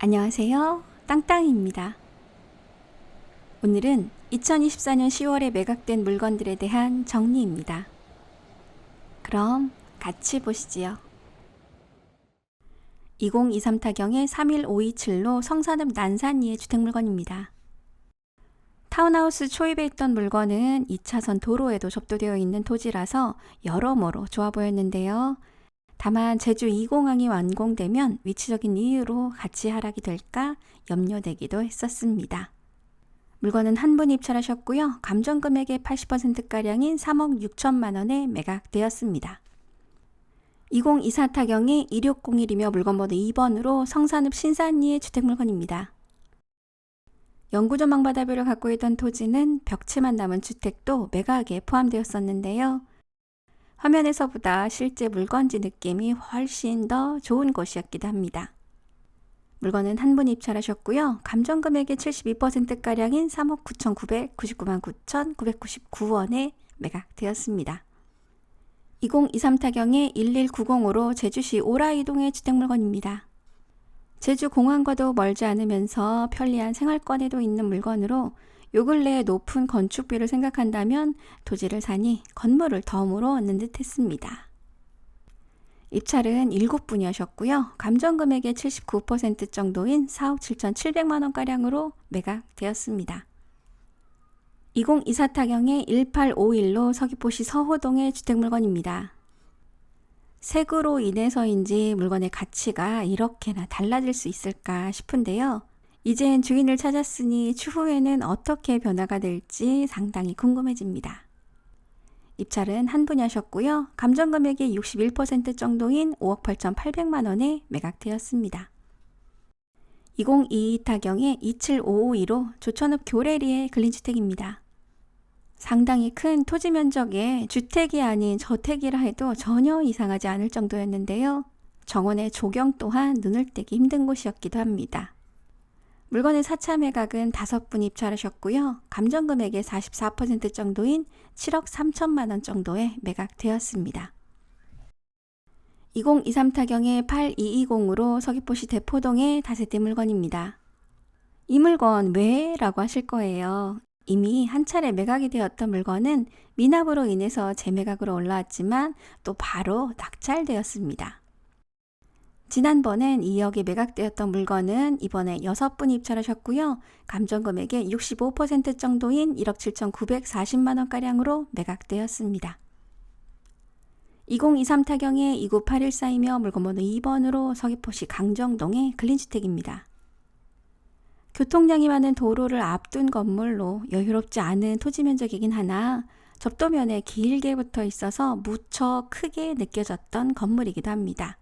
안녕하세요. 땅땅입니다. 오늘은 2024년 10월에 매각된 물건들에 대한 정리입니다. 그럼 같이 보시지요. 2023 타경의 31527로 성산읍 난산리의 주택 물건입니다. 타운하우스 초입에 있던 물건은 2차선 도로에도 접도되어 있는 토지라서 여러모로 좋아 보였는데요. 다만 제주 2공항이 완공되면 위치적인 이유로 같이 하락이 될까 염려되기도 했었습니다. 물건은 한 분 입찰하셨고요. 감정 금액의 80%가량인 3억 6천만 원에 매각되었습니다. 2024 타경의 2601이며 물건번호 2번으로 성산읍 신산리의 주택물건입니다. 영구조 망바다뷰를 갖고 있던 토지는 벽체만 남은 주택도 매각에 포함되었었는데요. 화면에서보다 실제 물건지 느낌이 훨씬 더 좋은 곳이었기도 합니다. 물건은 한분 입찰하셨고요. 감정 금액의 72%가량인 3억 9,999만 9,999원에 매각되었습니다. 2023 타경의 1190으로 제주시 오라이동의 주택물건입니다. 제주 공항과도 멀지 않으면서 편리한 생활권에도 있는 물건으로 요 근래의 높은 건축비를 생각한다면 토지를 사니 건물을 덤으로 얻는 듯 했습니다. 입찰은 7분이셨고요. 감정 금액의 79% 정도인 4억 7,700만 원가량으로 매각되었습니다. 2024 타경의 1851로 서귀포시 서호동의 주택물건입니다. 색으로 인해서인지 물건의 가치가 이렇게나 달라질 수 있을까 싶은데요. 이젠 주인을 찾았으니 추후에는 어떻게 변화가 될지 상당히 궁금해집니다. 입찰은 한 분이 하셨고요. 감정 금액의 61% 정도인 5억 8,800만 원에 매각되었습니다. 2022 타경의 27552로 조천읍 교래리의 근린주택입니다. 상당히 큰 토지 면적에 주택이 아닌 저택이라 해도 전혀 이상하지 않을 정도였는데요. 정원의 조경 또한 눈을 떼기 힘든 곳이었기도 합니다. 물건의 4차 매각은 5분 입찰하셨고요. 감정 금액의 44% 정도인 7억 3천만 원 정도에 매각되었습니다. 2023 타경의 8220으로 서귀포시 대포동의 다세대 물건입니다. 이 물건 왜? 라고 하실 거예요. 이미 한 차례 매각이 되었던 물건은 미납으로 인해서 재매각으로 올라왔지만 또 바로 낙찰되었습니다. 지난번엔 2억에 매각되었던 물건은 이번에 6분 입찰하셨고요. 감정 금액의 65% 정도인 1억 7,940만 원가량으로 매각되었습니다. 2023 타경의 29814이며 물건번호 2번으로 서귀포시 강정동의 근린주택입니다. 교통량이 많은 도로를 앞둔 건물로 여유롭지 않은 토지 면적이긴 하나 접도면에 길게 붙어 있어서 무척 크게 느껴졌던 건물이기도 합니다.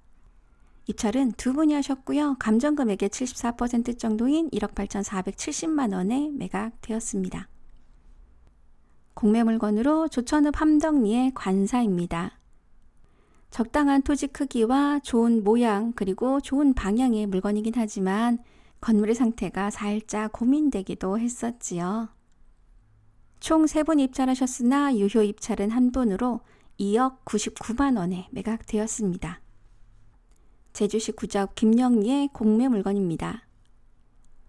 입찰은 두 분이 하셨고요. 감정 금액의 74% 정도인 1억 8,470만 원에 매각되었습니다. 공매 물건으로 조천읍 함덕리의 관사입니다. 적당한 토지 크기와 좋은 모양 그리고 좋은 방향의 물건이긴 하지만 건물의 상태가 살짝 고민되기도 했었지요. 총 3분 입찰하셨으나 유효 입찰은 한 분으로 2억 99만 원에 매각되었습니다. 제주시 구자읍 김영리의 공매 물건입니다.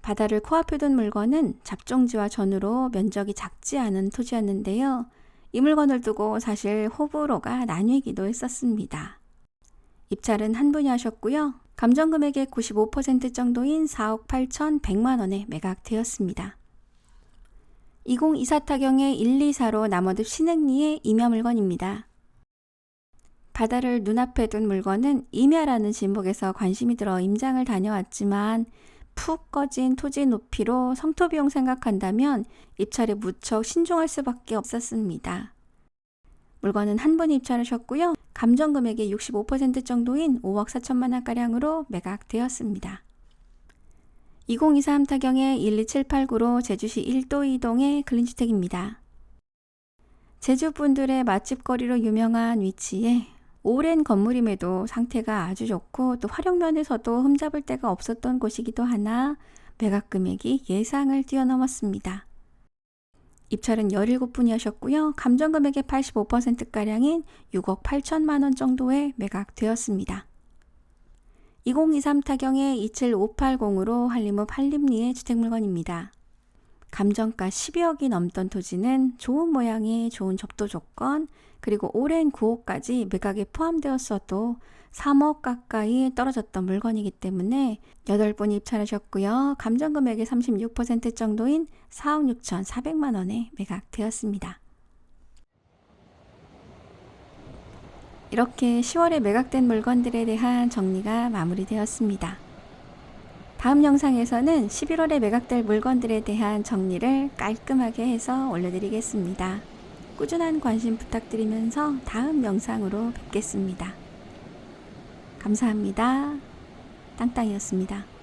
바다를 코앞에 둔 물건은 잡종지와 전으로 면적이 작지 않은 토지였는데요. 이 물건을 두고 사실 호불호가 나뉘기도 했었습니다. 입찰은 한 분이 하셨고요. 감정 금액의 95% 정도인 4억 8,100만 원에 매각되었습니다. 2024 타경의 124로 남원읍 신흥리의 임야 물건입니다. 바다를 눈앞에 둔 물건은 임야라는 진목에서 관심이 들어 임장을 다녀왔지만 푹 꺼진 토지 높이로 성토 비용 생각한다면 입찰에 무척 신중할 수밖에 없었습니다. 물건은 한분 입찰하셨고요. 감정 금액의 65% 정도인 5억 4천만 원가량으로 매각되었습니다. 2023 타경의 12789로 제주시 1도 2동의 근린주택입니다. 제주분들의 맛집거리로 유명한 위치에 오랜 건물임에도 상태가 아주 좋고 또 활용면에서도 흠잡을 데가 없었던 곳이기도 하나 매각 금액이 예상을 뛰어넘었습니다. 입찰은 17분이 하셨고요. 감정 금액의 85%가량인 6억 8천만 원 정도에 매각되었습니다. 2023 타경의 27580으로 한림읍 한림리의 주택 물건입니다. 감정가 12억이 넘던 토지는 좋은 모양이 좋은 접도 조건, 그리고 오랜 구호까지 매각에 포함되었어도 3억 가까이 떨어졌던 물건이기 때문에 8분이 입찰하셨고요. 감정 금액의 36% 정도인 4억 6천4백만 원에 매각되었습니다. 이렇게 10월에 매각된 물건들에 대한 정리가 마무리되었습니다. 다음 영상에서는 11월에 매각될 물건들에 대한 정리를 깔끔하게 해서 올려드리겠습니다. 꾸준한 관심 부탁드리면서 다음 영상으로 뵙겠습니다. 감사합니다. 땅땅이었습니다.